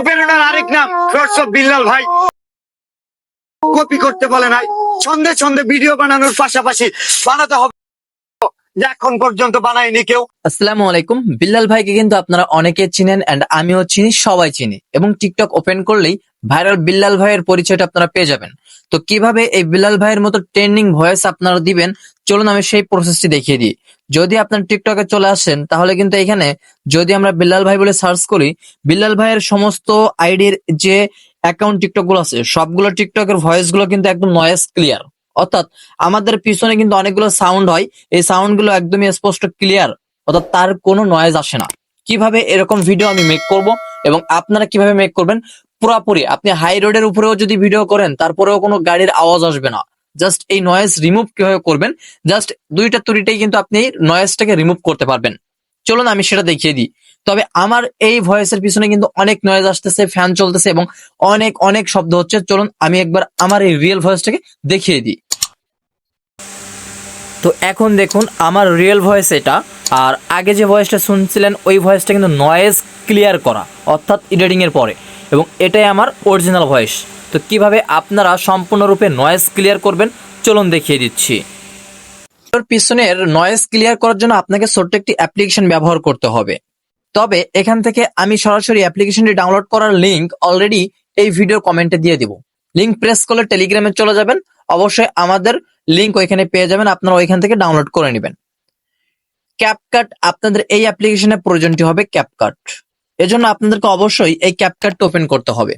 অনুপ্রেরণার আরেক নাম হোয়াটসঅ্যাপ বিল্লাল ভাই। কপি করতে বলে নাই। ছন্দে ছন্দে ভিডিও বানানোর পাশাপাশি বানাতে হবে। এখন পর্যন্ত বানায়নি কেউ। আসসালামু আলাইকুম। বিল্লাল ভাইকে কিন্তু আপনারা অনেকে চিনেন এন্ড আমিও চিনি, সবাই চিনি। এবং টিকটক ওপেন করলেই ভাইরাল বিল্লাল ভাইয়ের পরিচয়টা আপনারা পেয়ে যাবেন। তো কীভাবে এই বিল্লাল ভাইয়ের মতো ট্রেন্ডিং ভয়েস আপনারা দিবেন চলুন আমি সেই প্রসেসটি দেখিয়ে দিই। যদি আপনার টিকটকে চলে আসেন, তাহলে কিন্তু এখানে যদি আমরা বিল্লাল ভাই বলে সার্চ করি, বিল্লাল ভাইয়ের সমস্ত আইডির যে অ্যাকাউন্ট টিকটকগুলো আছে, সবগুলো টিকটকের ভয়েসগুলো কিন্তু একদম নয়েস ক্লিয়ার অর্থাৎ আমাদের পিছনে কিন্তু অনেকগুলো সাউন্ড হয়, এই সাউন্ডগুলো একদমই স্পষ্ট ক্লিয়ার অর্থাৎ তার কোনো নয়েজ আসে না। কীভাবে এরকম ভিডিও আমি মেক করব এবং আপনারা কীভাবে মেক করবেন? পুরাপুরি। আপনি হাই রোডের উপরেও যদি ভিডিও করেন, তারপরেও কোনো গাড়ির আওয়াজ আসবে না। জাস্ট এই নয়েজ রিমুভ কীভাবে করবেন? জাস্ট দুইটা তুরিটাই কিন্তু আপনি নয়েজটাকে রিমুভ করতে পারবেন। চলুন আমি সেটা দেখিয়ে দিই। তবে আমার এই ভয়েসের পিছনে কিন্তু অনেক নয়েজ আসতেছে ফ্যান চলতেছে এবং অনেক অনেক শব্দ হচ্ছে। চলুন আমি একবার আমার এই রিয়েল ভয়েসটাকে দেখিয়ে দিই। তো এখন দেখুন আমার রিয়েল ভয়েস এটা। আর আগে যে ভয়েসটা শুনছিলেন, ওই ভয়েসটা কিন্তু নয়েজ ক্লিয়ার করা, অর্থাৎ এডিটিং এর পরে। এবং এটাই আমার অরিজিনাল ভয়েস তো কীভাবে আপনারা সম্পূর্ণরূপে নয়েজ ক্লিয়ার করবেন, চলুন দেখিয়ে দিচ্ছি। পিছনের নয়েজ ক্লিয়ার করার জন্য আপনাকে ছোট্ট একটি অ্যাপ্লিকেশন ব্যবহার করতে হবে। তবে এখান থেকে আমি সরাসরি অ্যাপ্লিকেশনটি ডাউনলোড করার লিংক অলরেডি এই ভিডিওর কমেন্টে দিয়ে দিব। লিংক প্রেস করলে টেলিগ্রামে চলে যাবেন। অবশ্যই আমাদের লিংক ওইখানে পেয়ে যাবেন, আপনারা ওইখান থেকে ডাউনলোড করে নেবেন। ক্যাপকাট আপনাদের এই অ্যাপ্লিকেশনে প্রয়োজনটি হবে ক্যাপকাট এজন্য আপনাদেরকে অবশ্যই এই ক্যাপকাটটা ওপেন করতে হবে।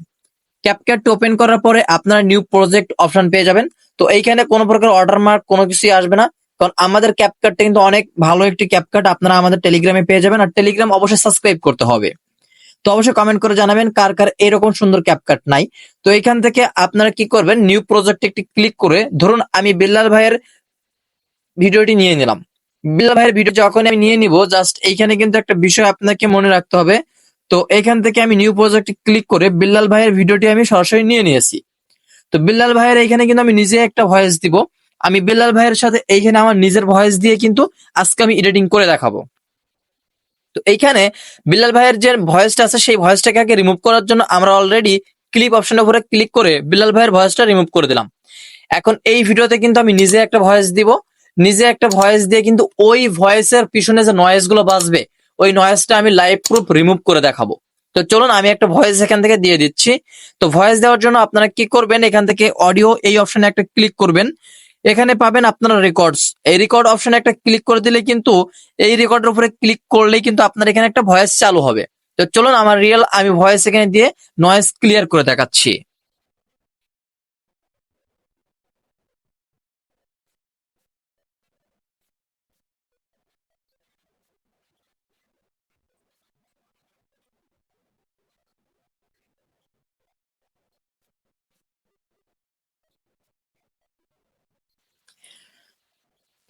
ক্যাপকাটটা ওপেন করার পরে আপনারা নিউ প্রজেক্ট অপশন পেয়ে যাবেন। তো এইখানে কোনো প্রকার অর্ডার মার্ক কোনো কিছুই আসবে না। কারণ আমাদের ক্যাপকাটটা কিন্তু অনেক ভালো একটি ক্যাপকাট আপনারা আমাদের টেলিগ্রামে পেয়ে যাবেন। আর টেলিগ্রাম অবশ্যই সাবস্ক্রাইব করতে হবে। তো অবশ্যই কমেন্ট করে জানাবেন কার কার এরকম সুন্দর ক্যাপকাট নাই। তো এখান থেকে আপনারা কি করবেন? নিউ প্রজেক্ট একটি ক্লিক করে ধরুন আমি বিল্লাল ভাইয়ের ভিডিওটি নিয়ে নিলাম। বিল্লাল ভাইয়ের ভিডিও যখন আমি নিয়ে নিব জাস্ট এইখানে কিন্তু একটা বিষয় আপনাকে মনে রাখতে হবে। তো এখান থেকে আমি নিউ প্রজেক্ট ক্লিক করে বিল্লাল ভাইয়ের ভিডিওটি আমি সরাসরি নিয়ে নিয়েছি। তো বিল্লাল ভাইয়ের এইখানে কিন্তু আমি নিজে একটা ভয়েস দিব। আমি বিল্লাল ভাইয়ের সাথে এইখানে আমার নিজের ভয়েস দিয়ে কিন্তু আজকে আমি এডিটিং করে দেখাবো। তো এইখানে বিল্লাল ভাইয়ের যে ভয়েসটা আছে, সেই ভয়েসটাকে আগে রিমুভ করার জন্য আমরা অলরেডি ক্লিপ অপশনের উপরে ক্লিক করে বিল্লাল ভাইয়ের ভয়েসটা রিমুভ করে দিলাম। এখন এই ভিডিওতে কিন্তু আমি নিজে একটা ভয়েস দিব। নিজে একটা ভয়েস দিয়ে কিন্তু ওই ভয়েসের পিছনে যে নয়েজগুলো বাজবে ওই নয়েজটা আমি লাইভ প্রুফ রিমুভ করে দেখাবো। তো চলুন, আমি একটা ভয়েস এখান থেকে দিয়ে দিচ্ছি। তো ভয়েস দেওয়ার জন্য আপনারা কি করবেন? এখান থেকে অডিও এই অপশনে একটা ক্লিক করবেন। এখানে পাবেন আপনারা রেকর্ডস এই রেকর্ড অপশনে একটা ক্লিক করে দিলে কিন্তু এই রেকর্ডের উপরে ক্লিক করলেই কিন্তু আপনার এখানে একটা ভয়েস চালু হবে। তো চলুন, আমার রিয়েল আমি ভয়েস এখানে দিয়ে নয়েজ ক্লিয়ার করে দেখাচ্ছি।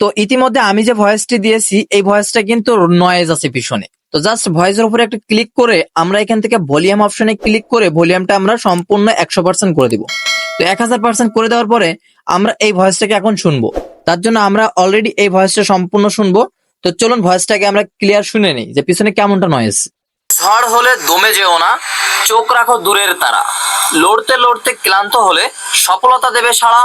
তো ইতিমধ্যে আমি যে ভয়েসটি দিয়েছি, এই ভয়েসটা কিন্তু নয়েজ আছে পিছনে। তো জাস্ট ভয়েসের উপরে একটা ক্লিক করে আমরা এখান থেকে ভলিউম অপশনে ক্লিক করে ভলিউমটা আমরা সম্পূর্ণ একশো পার্সেন্ট করে দিব। তো এক হাজার পার্সেন্ট করে দেওয়ার পরে আমরা এই ভয়েসটাকে এখন শুনব। তার জন্য আমরা অলরেডি এই ভয়েসটা সম্পূর্ণ শুনব। তো চলুন ভয়েসটাকে আমরা ক্লিয়ার শুনে নিই যে পিছনে কেমনটা নয়েজ ঝড় হলে দমে যেও না, চোখ রাখো দূরের তারা। লড়তে লড়তে ক্লান্ত হলে সফলতা দেবে সাড়া।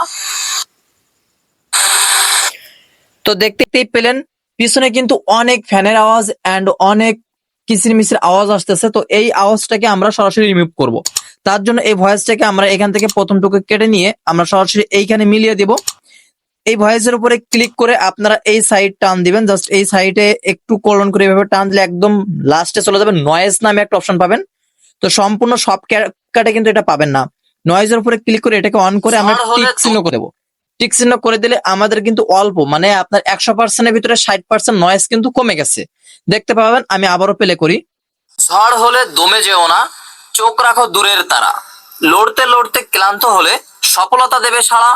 তো দেখতেই পেলেন পিছনে কিন্তু অনেক ফ্যানের আওয়াজ এন্ড অনেক কিচির মিচির আওয়াজ আসতেছে। তো এই আওয়াজটাকে আমরা সরাসরি রিমুভ করব। তার জন্য এই ভয়েসটাকে আমরা এখান থেকে প্রথমটুকু কেটে নিয়ে আমরা সরাসরি এইখানে মিলিয়ে দিব। এই ভয়েসের উপরে ক্লিক করে আপনারা এই সাইড টান দিবেন। জাস্ট এই সাইডে একটু কলন করে এভাবে টান দিলে একদম লাস্টে চলে যাবেন নয়েজ নামে একটা অপশন পাবেন। তো সম্পূর্ণ সব কাটে কিন্তু এটা পাবেন না। নয়েজের উপরে ক্লিক করে এটাকে অন করে আমরা টিক চিহ্ন করে দেবো। টিক চিহ্ন করে দিলে আমাদের কিন্তু অল্প মানে আপনার একশো পার্সেন্টের ভিতরে ষাট পার্সেন্ট নয়েজ কিন্তু কমে গেছে। দেখতে পাবেন আমি আবারও প্লে করি। ঝড় হলে দমে যেও না চোখ রাখো দূরের তারা। লড়তে লড়তে ক্লান্ত হলে সফলতা দেবে সারা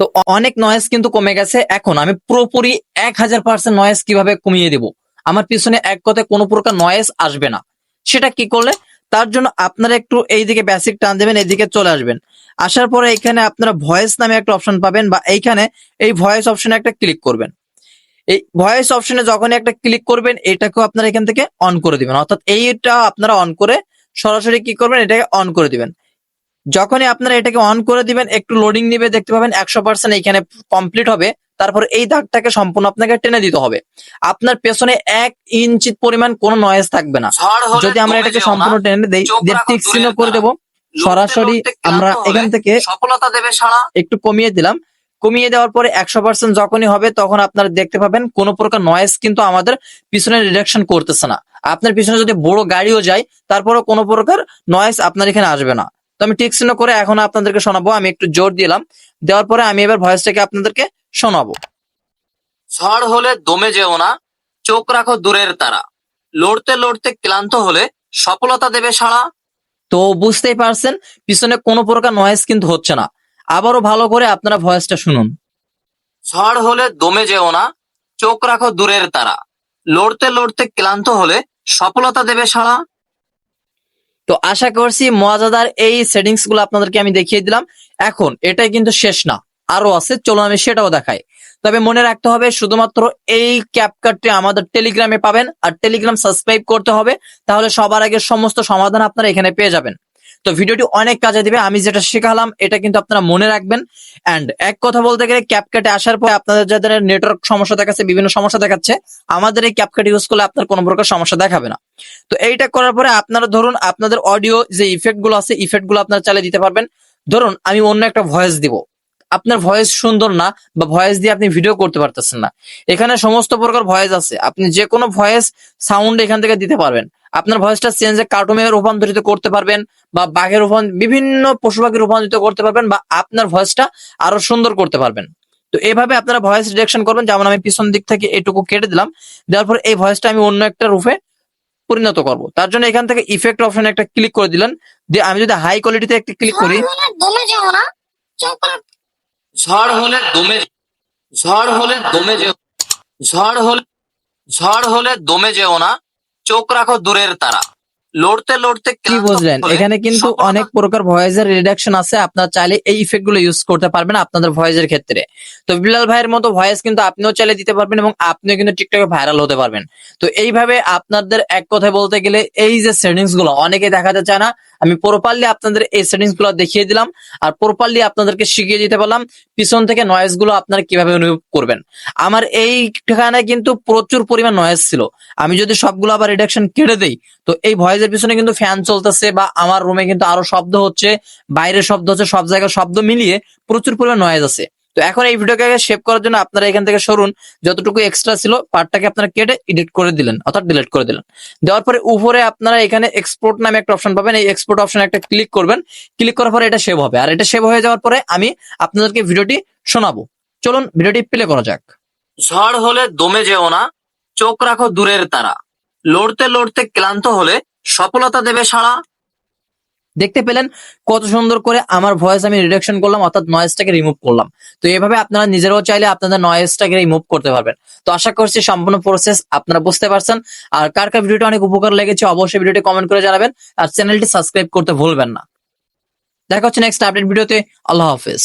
তো অনেক নয়েজ কিন্তু কমে গেছে। এখন আমি পুরোপুরি এক হাজার পার্সেন্ট নয়েজ কীভাবে কমিয়ে দেব? আমার পিছনে এক কথায় কোনো প্রকার নয়েজ আসবে না। সেটা কি করলে? তার জন্য আপনারা একটু এইদিকে বেসিক টান দেবেন, এইদিকে চলে আসবেন। আসার পরে এখানে আপনারা ভয়েস নামে একটা অপশন পাবেন বা এইখানে এই ভয়েস অপশনে একটা ক্লিক করবেন। এই ভয়েস অপশনে যখন একটা ক্লিক করবেন, এটাকেও আপনারা এখান থেকে অন করে দিবেন। অর্থাৎ এইটা আপনারা অন করে সরাসরি কি করবেন, এটাকে অন করে দিবেন। যখনই আপনারা এটাকে অন করে দিবেন একটু লোডিং নিবে দেখতে পাবেন একশো পার্সেন্ট এখানে কমপ্লিট হবে। তারপর এই দাগটাকে সম্পূর্ণ আপনাকে টেনে দিতে হবে। আপনার পেছনে এক ইঞ্চি পরিমাণ কোনো নয়েজ থাকবে না। যদি আমরা এটাকে সম্পূর্ণ টেনে দেই টিক চিহ্ন করে দেবো। সরাসরি আমরা এখান থেকে সফলতা দেবে সাড়া একটু কমিয়ে দিলাম। কমিয়ে দেওয়ার পরে একশো পার্সেন্ট যখনই হবে তখন আপনারা দেখতে পাবেন কোনো প্রকার নয়েজ কিন্তু আমাদের পিছনে রিডাকশন করতেছে না। আপনার পিছনে যদি বড় গাড়িও যায় তারপরেও কোনো প্রকার নয়েজ আপনার এখানে আসবে না। আমি টিক চিহ্ন করে এখন আপনাদেরকে শোনাবো আমি একটু জোর দিলাম। দেওয়ার পরে আমি এবার ভয়েসটাকে আপনাদেরকে শোনাবো। ঝড় হলে দমে যেও না চোখ রাখো দূরের তারা। লড়তে লড়তে ক্লান্ত হলে সফলতা দেবে সাড়া। তো বুঝতেই পারছেন পিছনে কোনো প্রকার নয়েজ কিন্তু হচ্ছে না। আবারও ভালো করে আপনারা ভয়েসটা শুনুন। ঝড় হলে দমে যেও না চোখ রাখো দূরের তারা। লড়তে লড়তে ক্লান্ত হলে সফলতা দেবে সাড়া। তো আশা করছি মজাদার এই সেটিংসগুলো আপনাদেরকে আমি দেখিয়ে দিলাম। এখন এটাই কিন্তু শেষ না, আরও আছে চলো আমি সেটাও দেখাই। তবে মনে রাখতে হবে, শুধুমাত্র এই ক্যাপকার্ডটি আমাদের টেলিগ্রামে পাবেন, আর টেলিগ্রাম সাবস্ক্রাইব করতে হবে, তাহলে সবার আগে সমস্ত সমাধান আপনারা এখানে পেয়ে যাবেন। তো ভিডিওটি অনেক কাজে দিবে। আমি যেটা শেখালাম, এটা কিন্তু আপনারা মনে রাখবেন। এন্ড এক কথা বলতে গেলে ক্যাপকাটে আসার পরে আপনাদের যাদের নেটওয়ার্ক সমস্যা দেখাচ্ছে, বিভিন্ন সমস্যা দেখাচ্ছে, আমাদের এই ক্যাপকাট ইউজ করলে আপনার কোনো প্রকার সমস্যা দেখাবে না। তো এইটা করার পরে আপনারা ধরুন, আপনাদের অডিও যে ইফেক্টগুলো আছে ইফেক্টগুলো আপনারা চালিয়ে দিতে পারবেন। ধরুন, আমি অন্য একটা ভয়েস দিব। আপনার ভয়েস সুন্দর না বা ভয়েস দিয়ে আপনি ভিডিও করতে পারতেছেন না। এখানে সমস্ত প্রকার ভয়েস আছে। আপনি যে কোনো ভয়েস সাউন্ড এখান থেকে দিতে পারবেন। আপনার ভয়েসটা চেঞ্জে কার্টুনে রূপান্তরিত করতে পারবেন বা বাঘের রূপান্তর বিভিন্ন পশু পাখি রূপান্তরিত করতে পারবেন বা আপনার ভয়েসটা আরও সুন্দর করতে পারবেন। তো এইভাবে আপনারা ভয়েস রিডাকশন করবেন। যেমন আমি পিছন দিক থেকে এটুকু কেটে দিলাম। দেওয়ার পর এই ভয়েসটা আমি অন্য একটা রূপে পরিণত করব। তার জন্য এখান থেকে ইফেক্ট অপশনে একটা ক্লিক করে দিলেন। দিয়ে আমি যদি হাই কোয়ালিটিতে একটা ক্লিক করি ঝড় হলে দমে ঝড় হলে দমে যেও। ঝড় হলে ঝড় হলে দমে যেও না। চোখ রাখো দূরের তারা। লড়তে লড়তে কি বুঝলেন? এখানে কিন্তু অনেক প্রকার ভয়েসের রিডাকশন আছে। আপনার চাইলে এই ইফেক্টগুলো ইউজ করতে পারবেন আপনাদের ভয়েসের ক্ষেত্রে। তো বিলাল ভাইয়ের মতো ভয়েস কিন্তু আপনিও চাইলে দিতে পারবেন এবং আপনিও কিন্তু টিকটকে ভাইরাল হতে পারবেন। তো এইভাবে আপনাদের এক কথায় বলতে গেলে এই যে সেটিংসগুলো অনেকে দেখাতে চায় না। আমি প্রপারলি আপনাদের এই সেটিংসগুলো দেখিয়ে দিলাম, আর প্রপারলি আপনাদেরকে শিখিয়ে দিতে পারলাম পিছন থেকে নয়েজগুলো আপনারা কীভাবে অনুভব করবেন। আমার এই ঠিকানায় কিন্তু প্রচুর পরিমাণ নয়েজ ছিল। আমি যদি সবগুলো আবার রিডাকশন কেটে দেই, তো এই ভয়েসের পিছনে কিন্তু ফ্যান চলতেছে বা আমার রুমে কিন্তু আরও শব্দ হচ্ছে বাইরে শব্দ হচ্ছে, সব জায়গায় শব্দ মিলিয়ে প্রচুর পরিমাণ নয়েজ আছে। তো এখন এই ভিডিওকে সেভ করার জন্য আপনারা এখান থেকে সরুন, যতটুকু এক্সট্রা ছিল পার্টটাকে আপনারা কেটে এডিট করে দিলেন, অর্থাৎ ডিলিট করে দিলেন। দেওয়ার পরে উপরে আপনারা এখানে এক্সপোর্ট নামে একটা অপশন পাবেন, এই এক্সপোর্ট অপশন একটা ক্লিক করবেন ক্লিক করার পরে এটা সেভ হবে। আর এটা সেভ হয়ে যাওয়ার পরে আমি আপনাদেরকে ভিডিওটি শোনাবো। চলুন ভিডিওটি প্লে করা যাক। ঝড় হলে দমে যেও না, চোখ রাখো দূরের তারা। লড়তে লড়তে ক্লান্ত হলে সফলতা দেবে সাড়া দেখতে পেলেন কত সুন্দর করে আমার ভয়েস আমি রিডাকশন করলাম, অর্থাৎ নয়েজটাকে রিমুভ করলাম। তো এভাবে আপনারা নিজেরাও চাইলে আপনাদের নয়েজটাকে রিমুভ করতে পারবেন। তো আশা করছি সম্পূর্ণ প্রসেস আপনারা বুঝতে পারছেন। আর কার কার ভিডিওটা অনেক উপকার লেগেছে অবশ্যই ভিডিওটি কমেন্ট করে জানাবেন। আর চ্যানেলটি সাবস্ক্রাইব করতে ভুলবেন না। দেখা হচ্ছে নেক্সট আপডেট ভিডিওতে। আল্লাহ হাফেজ।